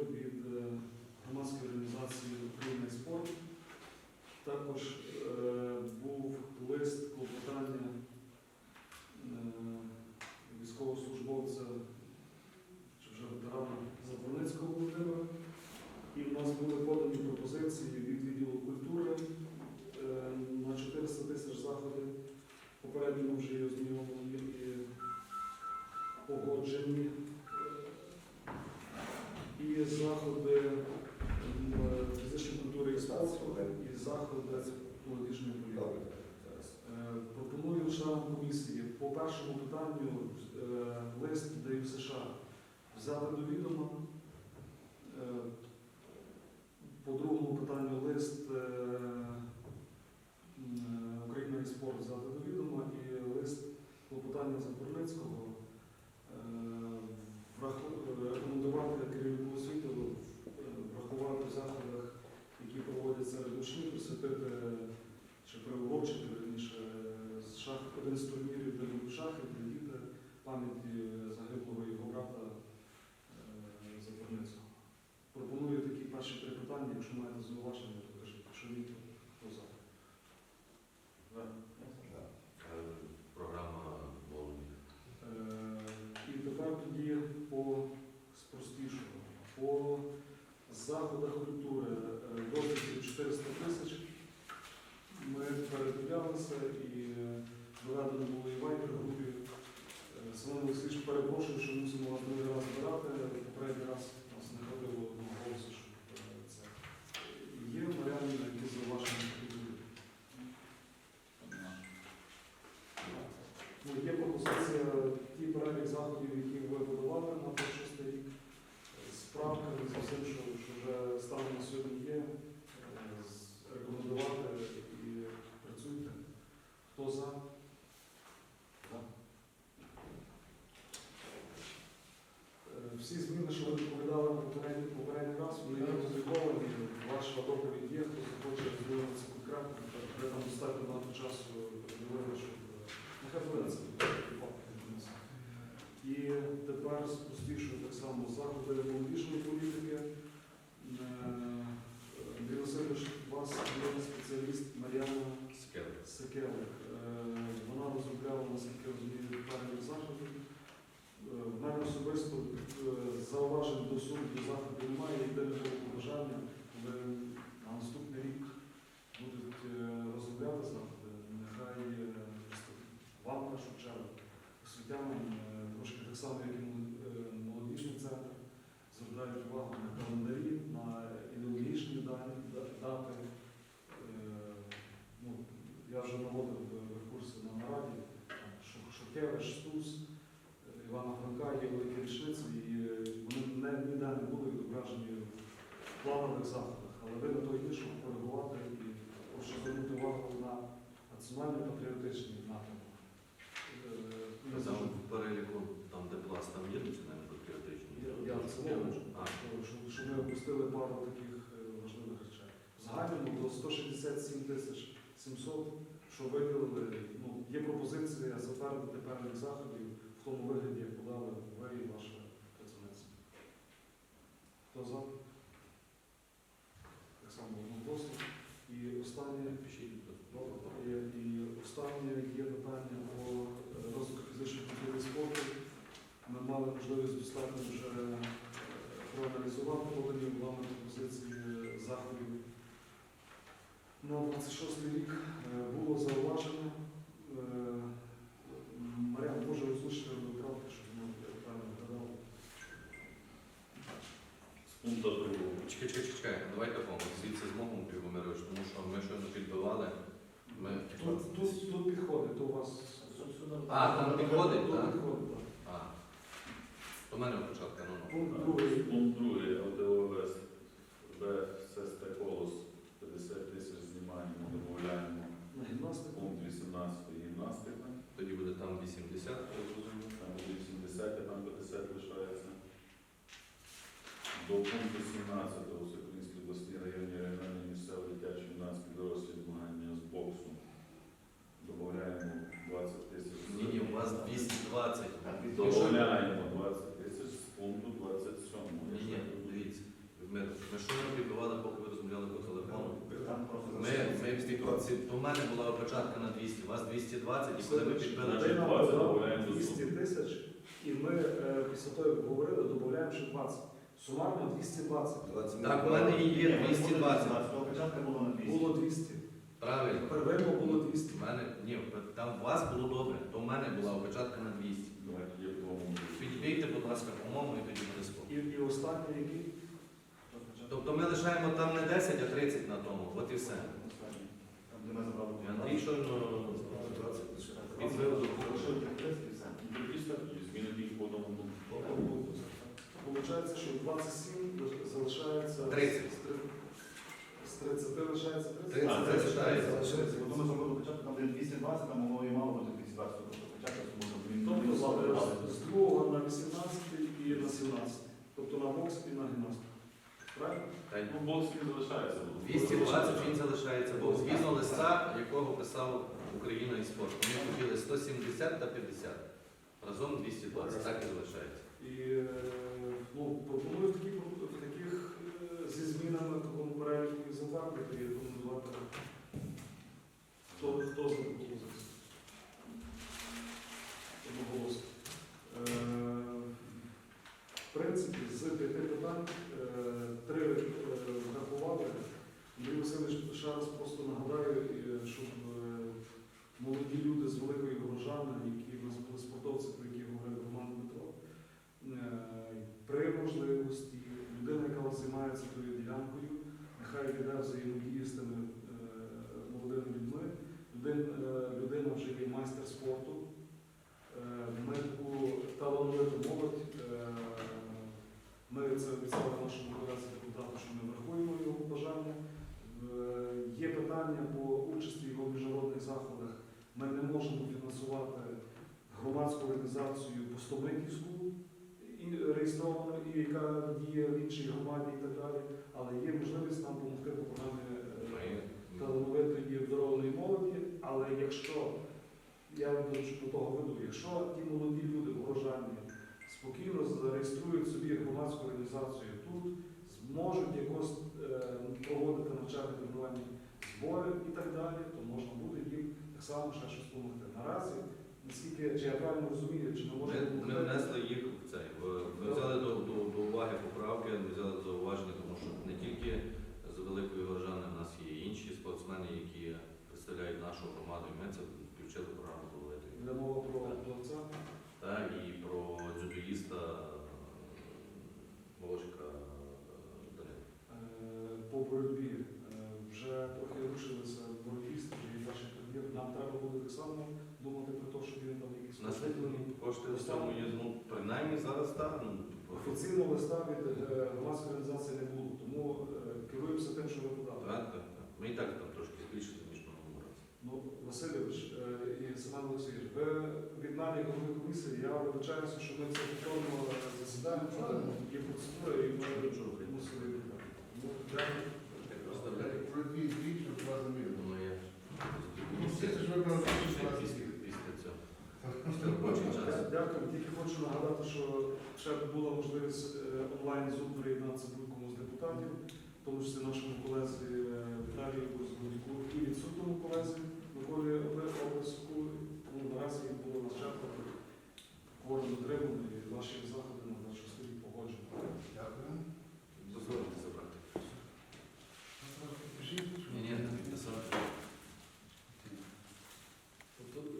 від е, громадської організації Україна і спорт. Також е, був лист клопотання е, військовослужбовця чи вже ветерана Заборницького Володимира. І в нас були подані пропозиції від першому питанню е, лист даю США взяти до відома. Е, По другому питанню лист е, е, Україна і спорт взяти до відома і лист клопотання Запорницького е, рекомендувати керівнику освіти е, врахувати в заходах, які проводяться серед учнів, присвятити чи приурочити верніше з шах один з турнірів для дітей шахів, для діти пам'яті загиблого його брата е, Запорницького. Пропоную такі перші три питання, якщо маєте зауваження, то кажіть, якщо ні, то хто за. Е, Програма молоді. Е, І тепер тоді по спростішому. По заходах культури е, 400 тисяч. Ми передивлялися і е, доведено було і вайбер групі. Е, Семен Олексійович, перепрошую, що мусимо вас другий раз збирати. Попередній раз нас не хватило одного голосу, щоб е, це. Є Мар'яні якісь зауваження по культурі? Ну, Є пропозиція ті перелік заходів, які ви подавали на перший рік, з правками, з усім, що, що вже станом на сьогодні є, е, з- рекомендувати і працюйте. Хто за? За. Е, Всі зміни, що ви доповідали попередній, попередній раз, вони є опубліковані. Ваша доповідь є, хто захоче розділитися конкретно, де там достатньо багато часу приділили, щоб е, нехай буде це. І тепер спустивши так само заходи молодіжної політики. Е, Андрій Васильович, у вас є спеціаліст Мар'яна. Секелик. Е, Вона розробляла, наскільки розумію, детальні заходи. Е, В мене особисто зауважень до суду до заходу немає. Єдине було побажання, коли на наступний рік будуть е, розробляти заходи, нехай е, вам в першу чергу, освітянам, е, трошки так само, як і мол- е, молодіжний центр, звертають увагу на календарі, на ідеологічні дані, да- дати. Е, ну, я вже наводив в курси на нараді, там, Шу- Шухевич, Стус, е, Івана Франка є великі річниці, і е, вони не, ніде не були відображені в планових заходах. Але ви на то є, щоб коригувати і звернути увагу на національно-патріотичні напрямки. Е, Там в переліку, там де пласт, там є національно патріотичні. Я- я в цілому. А, Що, що ми опустили пару таких е, важливих речей. В загальному до 167 тисяч 700, що виділили, ну, є пропозиція затвердити перелік заходів в тому вигляді, як подали ви і ваша працівниця. Хто за? Так само одноголосно. І останнє. Добре. І, останнє є питання по е, розвитку фізичної культури спорту. Ми мали можливість достатньо вже е, проаналізувати подані вами пропозиції заходів. На 26 рік е, було зауваження. Е, Мар'ян, може озвучити до правки, щоб ми правильно вгадали. З пункту другого. Чекай, чекай, чекай, давайте по звідси з Богом, Любомирович, тому що ми щойно підбивали. Ми... Тут, тут, тут підходить, то у вас. А, там підходить, Тут так? підходить, так. А, то мене початка, ну ну. Пункт другий. Пункт другий. ЛТОВС. ВССТ Колос. 50 тисяч знімаємо, додаємо. На гімнастику. Пункт 18 гімнастика. Тоді буде там 80. Я розумію. Там буде 70, а там 50 лишається. До пункту 17 Всеукраїнській обласній районні регіональні місцеві дитячі юнацькі дорослі змагання з боксу. Додаємо 20 тисяч. Ні, ні, у вас 220. Додаємо 20 тисяч з пункту 27. Ні, ні, дивіться. Ми, ми що ми підбивали, поки ви розмовляли по телефону? Ми, ми всі, то в мене була опечатка на 200, у вас 220, і коли ми підбили 20 додаємо до 200 тисяч, і ми е, після того, як говорили, додаємо ще 20. Сумарно 220. Так, у мене і є 220. Початка було на 200. Було 200. Правильно. Первинно було 200. У мене ні, там у вас було добре, то в мене була опечатка на 200. Давайте я в тому. Підбійте, будь ласка, по-моєму, і тоді буде спокій. І, і останній який? Тобто ми лишаємо там не 10, а 30 на тому. От і все. І Андрій щойно підбив до Дійсно, по одному. Получається, що 27 залишається 30. З 30 лишається 30? 30 А, залишається. Тому що початку там 220, там могло і мало бути 220, тобто початку може він Тобто з- з 2 на 18 і на 17. Тобто на бокс і на гімнастику. Правильно? Та й Ну, бокс він залишається. 220 він залишається, бо згідно листа, якого писав Україна і спорт. Вони хотіли 170 та 50. Разом 220, так і залишається. І е, ну, пропоную в таких, в таких е, зі змінами в такому переліку і затвердити і рекомендувати. Хто, хто за таку ще раз просто нагадаю, е, щоб е, молоді люди з великої горожани, які в нас були спортовці, про які говорив Роман Дмитро, е, при можливості людина, яка у вас займається тою ділянкою, нехай йде взаємодії з тими е, молодими людьми. Людина, е, людина вже є майстер спорту. Е, Ми таку талановиту молодь. е, Ми це обіцяли нашому колезі депутату, що ми врахуємо його бажання. Е, Є питання по участі його в міжнародних заходах. Ми не можемо фінансувати громадську організацію Постомитівську і реєстровану, і яка діє в іншій громаді і так далі. Але є можливість нам допомогти по програмі е, талановитої обдарованої молоді. Але якщо я вам до, до того веду, якщо ті молоді люди урожайні спокійно зареєструють собі громадську організацію тут, зможуть якось е, проводити навчальні тренувальні збори і так далі, то можна буде їм так само ще щось допомогти. Наразі, наскільки чи я правильно розумію, чи ми Ми, можемо ми внесли їх в цей. Ми взяли до, до, до уваги поправки, ми взяли до зауваження, тому що не тільки з великої горожани в нас є інші спортсмени, які представляють нашу громаду, і ми це включили в програму великої. Йде мова про плавця. Та і про дзюдоїста Волошика Данила. Е, По боротьбі е, вже трохи рушилися боротьбіст, вже є перший турнір. Нам треба буде так само думати про те, щоб він там якісь У нас кошти в цьому є, ну, принаймні зараз так. Ну, офіційного листа від е, громадської організації не було. Тому е, керуємося тим, що ви подали. так, так, так. Ми і так там трошки збільшили, ніж в минулому. Ну, Васильович е, і Семен Олексійович, ви від мене як голови комісії, я вибачаюся, що ми це повторно засідаємо, але є процедура і ми мусили дякую. Про дві два. Ви час. Дя- Дякую. Тільки хочу нагадати, що ще була можливість е, онлайн зум приєднатися будь-кому з депутатів, в тому числі нашому колезі е, Віталію Козбуряку і відсутному колезі